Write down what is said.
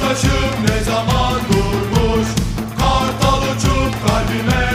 Beşiktaş'ım ne zaman durmuş? Kartal uçup kalbime